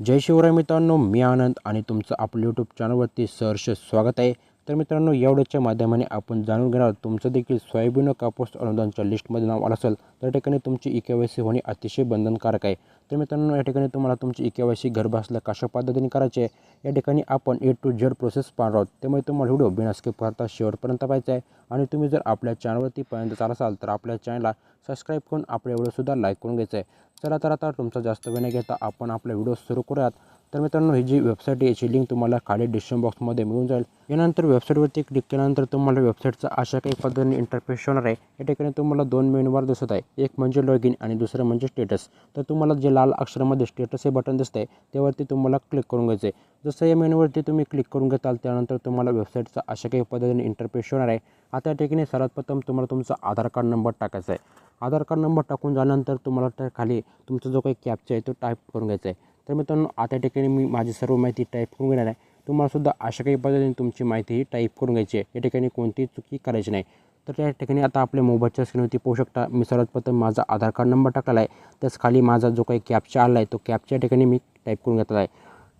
जय शिवराय मित्रांनो मी आनंद आणि तुमचं आपलं यूट्यूब चॅनलवरती सहर्ष स्वागत आहे. तर मित्रांनो एवढ्याच्या माध्यमाने आपण जाणून घेणार तुमचं देखील सोयाबीन कापूस अनुदानच्या लिस्टमध्ये नाव आलं असेल तर ठिकाणी तुमची ई के वाय सी होणे अतिशय बंधनकारक आहे. तर मित्रांनो या ठिकाणी तुम्हाला तुमची ई के वाय सी घर बसल्या कशा पद्धतीने करायची आहे या ठिकाणी आपण ए टू झेड प्रोसेस पाहणार आहोत. त्यामुळे तुम्हाला व्हिडिओ बिना पाहता करता शेवटपर्यंत पाहायचा आहे. आणि तुम्ही जर आपल्या चॅनलवरती पर्यंत चाल असाल तर आपल्या चॅनलला सबस्क्राईब करून आपल्या व्हिडिओसुद्धा लाईक करून घ्यायचं आहे. चला तर आता तुमचा जास्त वेळ न घेता आपण आपला व्हिडिओ सुरू करूयात. तर मित्रांनो ही जी वेबसाईट आहे याची लिंक तुम्हाला खाली डिस्क्रिप्शन बॉक्समध्ये मिळून जाईल. यानंतर वेबसाईटवरती क्लिक केल्यानंतर तुम्हाला वेबसाईटचा अशा काही पद्धतीने इंटरफेस होणार आहे. या ठिकाणी तुम्हाला दोन मेनूवर दिसत आहे. एक म्हणजे लॉग इन आणि दुसरं म्हणजे स्टेटस तर तुम्हाला जे लाल अक्षरामध्ये स्टेटस हे बटन दिसतं आहे त्यावरती तुम्हाला क्लिक करून घ्यायचं आहे जसं या मेनूवरती तुम्ही क्लिक करून घेताल त्यानंतर तुम्हाला वेबसाईटचा अशा काही पद्धतीने इंटरफेस होणार आहे. आता या ठिकाणी सर्वात प्रथम तुम्हाला तुमचा आधार कार्ड नंबर टाकायचा आहे आधार कार्ड नंबर टाकून झाल्यानंतर तुम्हाला त्या खाली तुमचा जो काही कॅपचा आहे तो टाईप करून घ्यायचा आहे तर मित्रांनो आता ठिकाणी मी माझी सर्व माहिती टाईप करून घेणार आहे. तुम्हालासुद्धा अशा काही पद्धतीने तुमची माहिती ही टाईप करून घ्यायची आहे. या ठिकाणी कोणतीही चुकी करायची नाही. तर त्या ठिकाणी आता आपल्या मोबाईलच्या स्क्रीनवरती पाहू शकता मी सर्वात प्रथम माझा आधार कार्ड नंबर टाकला आहे. त्याच खाली माझा जो काही कॅपचा आला आहे तो कॅपच्या ठिकाणी मी टाईप करून घेतला आहे.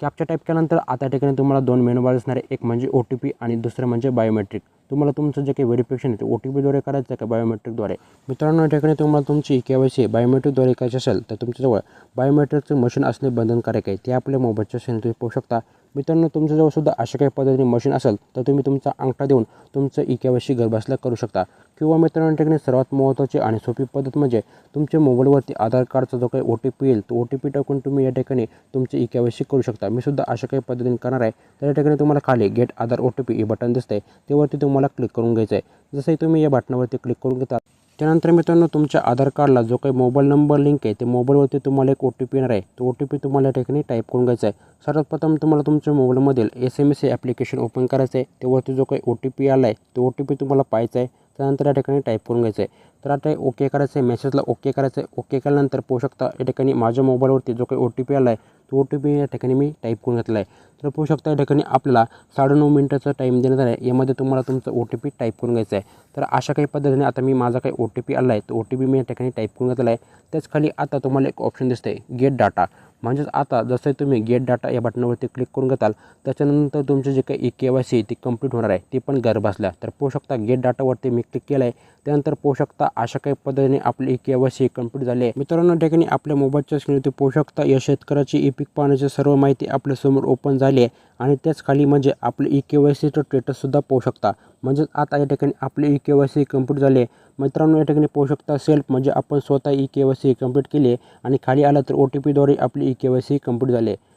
कॅपच्या टाईप केल्यानंतर आता ठिकाणी तुम्हाला दोन मेनू बार असणार आहे. एक म्हणजे ओ टी पी आणि दुसरं म्हणजे बायोमेट्रिक तुम्हाला तुमचं जे काही व्हेरिफिकेशन आहे ते ओ टी पीद्वारे करायचं आहे का बायोमेट्रिकद्वारे मित्रांनो या ठिकाणी तुम्हाला तुमची के वाय सी बायोमेट्रिकद्वारे करायची असेल तर तुमच्याजवळ बायोमेट्रिकचं मशीन असणे बंधनकारक आहे. ते आपल्या मोबाईलच्या सेल तुम्ही पाहू शकता. मित्रांनो तुमच्याजवळ सुद्धा अशा काही पद्धतीने मशीन असेल तर तुम्ही तुमचा अंगठा देऊन तुमचं ई के वाय सी घरबसल्या करू शकता. किंवा मित्रांनो टेकणे ठिकाणी सर्वात महत्त्वाची आणि सोपी पद्धत म्हणजे तुमच्या मोबाईलवरती आधार कार्डचा जो काही ओ टी पी येईल तो ओ टी पी टाकून तुम्ही या ठिकाणी तुमचे ई के वाय सी करू शकता. मी सुद्धा अशा काही पद्धतीने करणार आहे. तर या ठिकाणी तुम्हाला खाली get Aadhaar O T P हे बटन दिसतंय. त्यावरती तुम्हाला क्लिक करून घ्यायचं आहे जसंही तुम्ही या बटनावरती क्लिक करून घेता. त्यानंतर मित्रांनो तुमच्या आधार कार्डला जो काही मोबाईल नंबर लिंक आहे ते मोबाईलवरती तुम्हाला एक ओ टी पी येणार आहे. तो ओ टी पी तुम्हाला या ठिकाणी टाईप करून घ्यायचा आहे. सर्वात प्रथम तुम्हाला तुमच्या मोबाईलमधील एस एम एस हे ॲप्लिकेशन ओपन करायचं आहे त्यावरती जो काही ओ टी पी आला आहे तो ओ टी पी तुम्हाला पाहायचा आहे. त्यानंतर या ठिकाणी टाईप करून घ्यायचं आहे तर आता ओके करायचं आहे मेसेजला ओके करायचं आहे ओके केल्यानंतर पाहू शकता या ठिकाणी माझ्या मोबाईलवरती जो काही ओ टी पी आला आहे तो ओ टी पी या ठिकाणी मी टाईप करून घेतला आहे तर पाहू शकता या ठिकाणी आपल्याला साडेनऊ मिनटाचा टाईम देण्यात आला आहे यामध्ये तुम्हाला तुमचं ओ टी पी टाईप करून घ्यायचं आहे तर अशा काही पद्धतीने आता मी माझा काही ओ टी पी आला आहे तो ओ टी पी मी या ठिकाणी टाईप करून घेतला आहे त्याच खाली आता तुम्हाला एक ऑप्शन दिसतं आहे गेट डाटा म्हणजेच आता जसं तुम्ही गेट डाटा या बटनावरती क्लिक करून घेताल त्याच्यानंतर तुमचे जे काही ई के वाय सी ती कंप्लीट होणार आहे ती पण घर बसल्या. तर पोहू शकता गेट डाटावरती मी क्लिक केलं आहे त्यानंतर पोहू शकता अशा काही पद्धतीने आपली E K Y C complete झाली आहे. मित्रांनो ठिकाणी आपल्या मोबाईलच्या स्क्रीनवरती पोहू शकता या शेतकऱ्याची ई पीक पाहण्याची सर्व माहिती आपल्यासमोर ओपन झाली आहे. आणि त्याच खाली म्हणजे आपले ई के वाय सीचं स्टेटससुद्धा पोहू शकता म्हणजेच आता या ठिकाणी आपली E K Y C complete झाली. आहे मित्रांनो या ठिकाणी पाहू शकता सेल्फ म्हणजे आपण स्वतः E K Y C complete केली आहे आणि खाली आलं तर ओ टी पीद्वारे आपली E K Y C complete झाली. आहे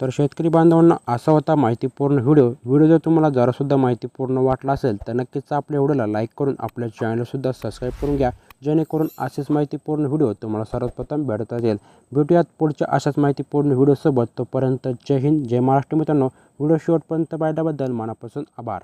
तर शेतकरी बांधवांना असा होता माहितीपूर्ण व्हिडिओ. व्हिडिओ जर तुम्हाला जरासुद्धा माहितीपूर्ण वाटला असेल तर नक्कीच आपल्या व्हिडिओला लाईक करून आपल्या चॅनलसुद्धा सबस्क्राईब करून घ्या. जेणेकरून असेच माहितीपूर्ण व्हिडिओ तुम्हाला सर्वप्रथम भेटत येईल भेटूयात पुढच्या अशाच माहितीपूर्ण व्हिडिओसोबत. तोपर्यंत जय हिंद जय महाराष्ट्र मित्रांनो. व्हिडिओ शेवटपर्यंत पाहिल्याबद्दल मनापासून आभार.